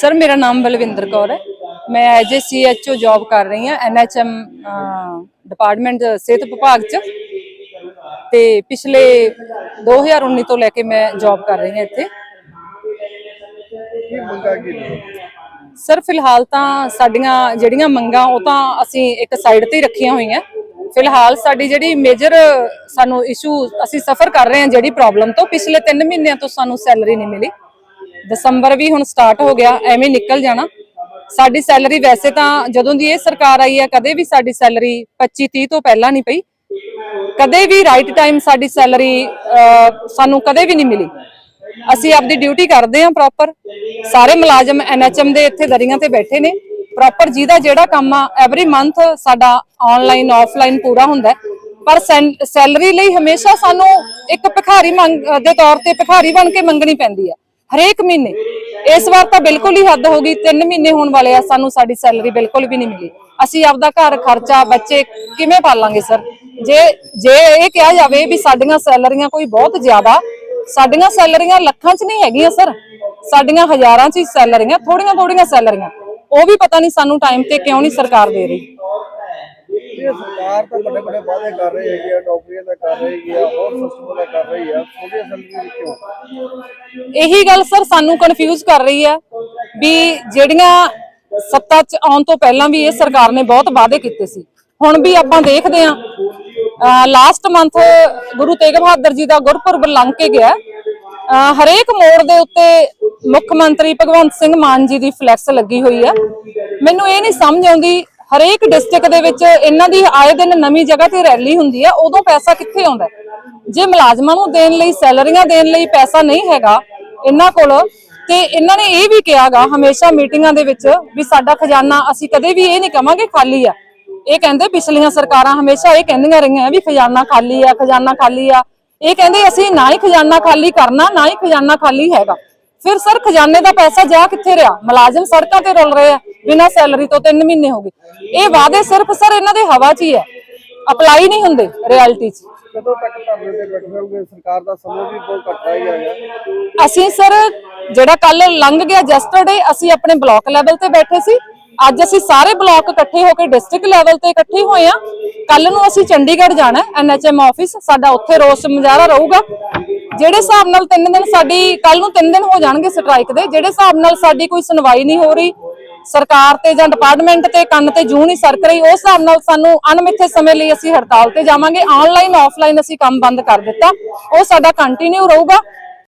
Sir ਮੇਰਾ ਨਾਮ ਬਲਵਿੰਦਰ ਕੌਰ ਹੈ। ਮੈਂ ਐਜ ਏ ਸੀਐਚਓ ਜੌਬ ਕਰ ਰਹੀ ਹਾਂ ਐਨਐਚਐਮ ਡਿਪਾਰਟਮੈਂਟ ਸਿਹਤ ਵਿਭਾਗ ਚ। ਤੇ ਪਿਛਲੇ 2019 ਤੋਂ ਲੈ ਕੇ ਮੈਂ ਜੌਬ ਕਰ ਰਹੀ ਹਾਂ ਇੱਥੇ। ਕੀ ਮੰਗਾ ਕੀ ਨੇ? ਸਰ ਫਿਲਹਾਲ ਤਾਂ ਸਾਡੀਆਂ ਜਿਹੜੀਆਂ ਮੰਗਾਂ ਉਹ ਤਾਂ ਅਸੀਂ ਇੱਕ ਸਾਈਡ ਤੇ ਹੀ ਰੱਖੀਆਂ ਹੋਈਆਂ। ਫਿਲਹਾਲ ਸਾਡੀ ਜਿਹੜੀ ਮੇਜਰ ਸਾਨੂੰ ਇਸ਼ੂ ਅਸੀਂ ਸਫਰ ਕਰ ਰਹੇ ਹਾਂ ਜਿਹੜੀ ਪ੍ਰੋਬਲਮ ਤੋਂ ਪਿਛਲੇ 3 ਮਹੀਨਿਆਂ ਤੋਂ ਸਾਨੂੰ ਸੈਲਰੀ ਨਹੀਂ ਮਿਲੀ। ਦਸੰਬਰ ਵੀ ਹੁਣ ਸਟਾਰਟ ਹੋ ਗਿਆ, ਐਵੇਂ ਨਿਕਲ ਜਾਣਾ। ਸਾਡੀ ਸੈਲਰੀ ਵੈਸੇ ਤਾਂ ਜਦੋਂ ਦੀ ਇਹ ਸਰਕਾਰ ਆਈ ਹੈ ਕਦੇ ਵੀ ਸਾਡੀ ਸੈਲਰੀ 25 30 ਤੋਂ ਪਹਿਲਾਂ ਨਹੀਂ ਪਈ। ਕਦੇ ਵੀ ਰਾਈਟ ਟਾਈਮ ਸਾਡੀ ਸੈਲਰੀ ਸਾਨੂੰ ਕਦੇ ਵੀ ਨਹੀਂ ਮਿਲੀ। ਅਸੀਂ ਆਪਦੀ ਡਿਊਟੀ ਕਰਦੇ ਹਾਂ ਪ੍ਰੋਪਰ ਸਾਰੇ ਮੁਲਾਜ਼ਮ ਐਨਐਚਐਮ ਦੇ ਇੱਥੇ ਦਰੀਆਂ ਤੇ ਬੈਠੇ ਨੇ। ਪ੍ਰੋਪਰ ਜਿਹਦਾ ਜਿਹੜਾ ਕੰਮ ਆ ਐਵਰੀ ਮੰਥ ਸਾਡਾ ਆਨਲਾਈਨ ਆਫਲਾਈਨ ਪੂਰਾ ਹੁੰਦਾ ਹੈ। ਪਰ ਸੈਲਰੀ ਲਈ ਹਮੇਸ਼ਾ ਸਾਨੂੰ ਇੱਕ ਭਿਖਾਰੀ ਮੰਗ ਦੇ ਤੌਰ ਤੇ ਭਿਖਾਰੀ ਬਣ ਕੇ ਮੰਗਣੀ ਪੈਂਦੀ ਹੈ। ਹਰੇਕ ਮਹੀਨੇ। ਇਸ ਵਾਰ ਤਾਂ ਬਿਲਕੁਲ ਹੀ ਹੱਦ ਹੋ ਗਈ 3 ਮਹੀਨੇ ਹੋਣ ਵਾਲੇ ਆ, ਸਾਨੂੰ ਸਾਡੀ ਸੈਲਰੀ ਬਿਲਕੁਲ ਵੀ ਨਹੀਂ ਮਿਲੀ। ਅਸੀਂ ਆਪਦਾ ਘਰ, ਖਰਚਾ, ਬੱਚੇ ਕਿਵੇਂ ਪਾਲਾਂਗੇ ਸਰ ਜੇ ਜੇ ਇਹ ਕਿਹਾ ਜਾਵੇ ਵੀ ਸਾਡੀਆਂ ਸੈਲਰੀਆਂ ਕੋਈ ਬਹੁਤ ਜ਼ਿਆਦਾ, ਸਾਡੀਆਂ ਸੈਲਰੀਆਂ ਲੱਖਾਂ 'ਚ ਨਹੀਂ ਹੈਗੀਆਂ ਸਰ ਸਾਡੀਆਂ ਹਜ਼ਾਰਾਂ 'ਚ ਹੀ ਸੈਲਰੀਆਂ ਥੋੜੀਆਂ ਥੋੜੀਆਂ ਸੈਲਰੀਆਂ। ਉਹ ਵੀ ਪਤਾ ਨਹੀਂ ਸਾਨੂੰ ਟਾਈਮ ਤੇ ਕਿਉਂ ਨਹੀਂ ਸਰਕਾਰ ਦੇ ਰਹੀ। ਇਹ ਸਰਕਾਰ ਤਾਂ ਵੱਡੇ ਵੱਡੇ ਵਾਅਦੇ ਕਰ ਰਹੀ ਹੈਗੀ ਆ ਨੌਕਰੀਆਂ ਦਾ ਕਰ ਰਹੀ ਹੈ ਹੋਰ ਸਿਸਟਮ ਦਾ ਕਰ ਰਹੀ ਹੈ ਛੋਟੀਆਂ ਸੈਲਰੀਆਂ ਕਿਉਂ? ਇਹੀ ਗੱਲ ਸਰ ਸਾਨੂੰ ਕਨਫਿਊਜ਼ ਕਰ ਰਹੀ ਹੈ ਵੀ ਜਿਹੜੀਆਂ ਸੱਤਾ 'ਚ ਆਉਣ ਤੋਂ ਪਹਿਲਾਂ ਵੀ ਇਹ ਸਰਕਾਰ ਨੇ ਬਹੁਤ ਵਾਅਦੇ ਕੀਤੇ ਸੀ। ਹੁਣ ਵੀ ਆਪਾਂ ਦੇਖਦੇ ਹਾਂ ਲਾਸਟ ਮੰਥ ਗੁਰੂ ਤੇਗ ਬਹਾਦਰ ਜੀ ਦਾ ਗੁਰਪੁਰਬ ਲੰਘ ਕੇ ਗਿਆ। ਅਹ ਹਰੇਕ ਮੋੜ ਦੇ ਉੱਤੇ ਮੁੱਖ ਮੰਤਰੀ ਭਗਵੰਤ ਸਿੰਘ ਮਾਨ ਜੀ ਦੀ ਫਲੈਕਸ ਲੱਗੀ ਹੋਈ ਹੈ ਮੈਨੂੰ ਇਹ ਨਹੀਂ ਸਮਝ ਆਉਂਦੀ ਹਰੇਕ ਡਿਸਟ੍ਰਿਕਟ ਦੇ ਵਿੱਚ ਇਹਨਾਂ ਦੀ ਆਏ ਦਿਨ ਨਵੀਂ ਜਗ੍ਹਾ ਤੇ ਰੈਲੀ ਹੁੰਦੀ ਹੈ, ਉਦੋਂ ਪੈਸਾ ਕਿੱਥੇ ਆਉਂਦਾ ਜੇ ਮੁਲਾਜ਼ਮਾਂ ਨੂੰ ਦੇਣ ਲਈ, ਸੈਲਰੀਆਂ ਦੇਣ ਲਈ ਪੈਸਾ ਨਹੀਂ ਹੈਗਾ ਇਹਨਾਂ ਕੋਲ, ਤੇ ਇਹਨਾਂ ਨੇ ਇਹ ਵੀ ਕਿਹਾਗਾ ਹਮੇਸ਼ਾ ਮੀਟਿੰਗਾਂ ਦੇ ਵਿੱਚ ਵੀ ਸਾਡਾ ਖਜ਼ਾਨਾ ਅਸੀਂ ਕਦੇ ਵੀ ਇਹ ਨਹੀਂ ਕਵਾਂਗੇ ਖਾਲੀ ਆ। ਇਹ ਕਹਿੰਦੇ ਪਿਛਲੀਆਂ ਸਰਕਾਰਾਂ ਹਮੇਸ਼ਾ ਇਹ ਕਹਿੰਦੀਆਂ ਰਹੀਆਂ ਵੀ ਖਜ਼ਾਨਾ ਖਾਲੀ ਆ, ਖਜ਼ਾਨਾ ਖਾਲੀ ਆ। ਇਹ ਕਹਿੰਦੇ ਅਸੀਂ ਨਾ ਹੀ ਖਜ਼ਾਨਾ ਖਾਲੀ ਕਰਨਾ, ਨਾ ਹੀ ਖਜ਼ਾਨਾ ਖਾਲੀ ਹੈਗਾ। ਫਿਰ ਸਰ, ਖਜ਼ਾਨੇ ਦਾ ਪੈਸਾ ਜਾ ਕਿੱਥੇ ਰਿਹਾ? ਮੁਲਾਜ਼ਮ ਸੜਕਾਂ ਤੇ ਰੁਲ ਰਹੇ ਆ। ਬਿਨਾਂ ਸੈਲਰੀ ਤੋਂ 3 ਮਹੀਨੇ ਹੋ ਗਏ। ਇਹ ਵਾਅਦੇ ਸਿਰਫ ਸਰ ਇਹਨਾਂ ਦੇ ਹਵਾ 'ਚ ਹੀ ਹੈ। ਅਪਲਾਈ ਨਹੀਂ ਹੁੰਦੇ ਰਿਐਲਿਟੀ 'ਚ। ਕਦੋਂ ਤੱਕ ਧਰਨੇ ਤੇ ਬੈਠੇ ਰਹੋਗੇ ਸਰਕਾਰ ਦਾ ਸਮਾਂ ਵੀ ਬਹੁਤ ਘੱਟ ਰਹਿ ਗਿਆ। ਹੈਗਾ ਅਸੀਂ ਸਰ ਜਿਹੜਾ ਕੱਲ ਲੰਘ ਗਿਆ ਜੈਸਟਰਡੇ ਅਸੀਂ ਆਪਣੇ ਬਲਾਕ ਲੈਵਲ ਤੇ ਬੈਠੇ ਸੀ। ਅੱਜ ਅਸੀਂ ਸਾਰੇ ਬਲਾਕ ਇਕੱਠੇ ਹੋ ਕੇ ਡਿਸਟ੍ਰਿਕਟ ਲੈਵਲ ਤੇ ਇਕੱਠੇ ਹੋਏ ਆ ਕੱਲ ਨੂੰ ਅਸੀਂ ਚੰਡੀਗੜ੍ਹ ਜਾਣਾ ਐਨਐਚਐਮ ਆਫਿਸ ਸਾਡਾ ਉੱਥੇ ਰੋਸ ਮੁਜ਼ਾਹਰਾ ਰਹੂਗਾ। ਜਿਹੜੇ ਹਿਸਾਬ ਨਾਲ ਤਿੰਨ ਦਿਨ ਸਾਡੀ ਕੱਲ ਨੂੰ ਤਿੰਨ ਦਿਨ ਹੋ ਜਾਣਗੇ ਸਟ੍ਰਾਈਕ ਦੇ ਜਿਹੜੇ ਹਿਸਾਬ ਨਾਲ ਸਾਡੀ ਕੋਈ ਸੁਣਵਾਈ ਨਹੀਂ ਹੋ ਰਹੀ ਸਰਕਾਰ ਤੇ ਜਾਂ ਡਿਪਾਰਟਮੈਂਟ ਤੇ ਕੰਨ ਤੇ ਜੂੰ ਨਹੀਂ ਸਰਕ ਰਹੀ, ਉਸ ਹਿਸਾਬ ਨਾਲ ਸਾਨੂੰ ਅਣਮਿੱਥੇ ਸਮੇਂ ਲਈ ਅਸੀਂ ਹੜਤਾਲ ਤੇ ਜਾਵਾਂਗੇ। ਆਨਲਾਈਨ ਆਫਲਾਈਨ ਅਸੀਂ ਕੰਮ ਬੰਦ ਕਰ ਦਿੱਤਾ। ਉਹ ਸਾਡਾ ਕੰਟੀਨਿਊ ਰਹੂਗਾ।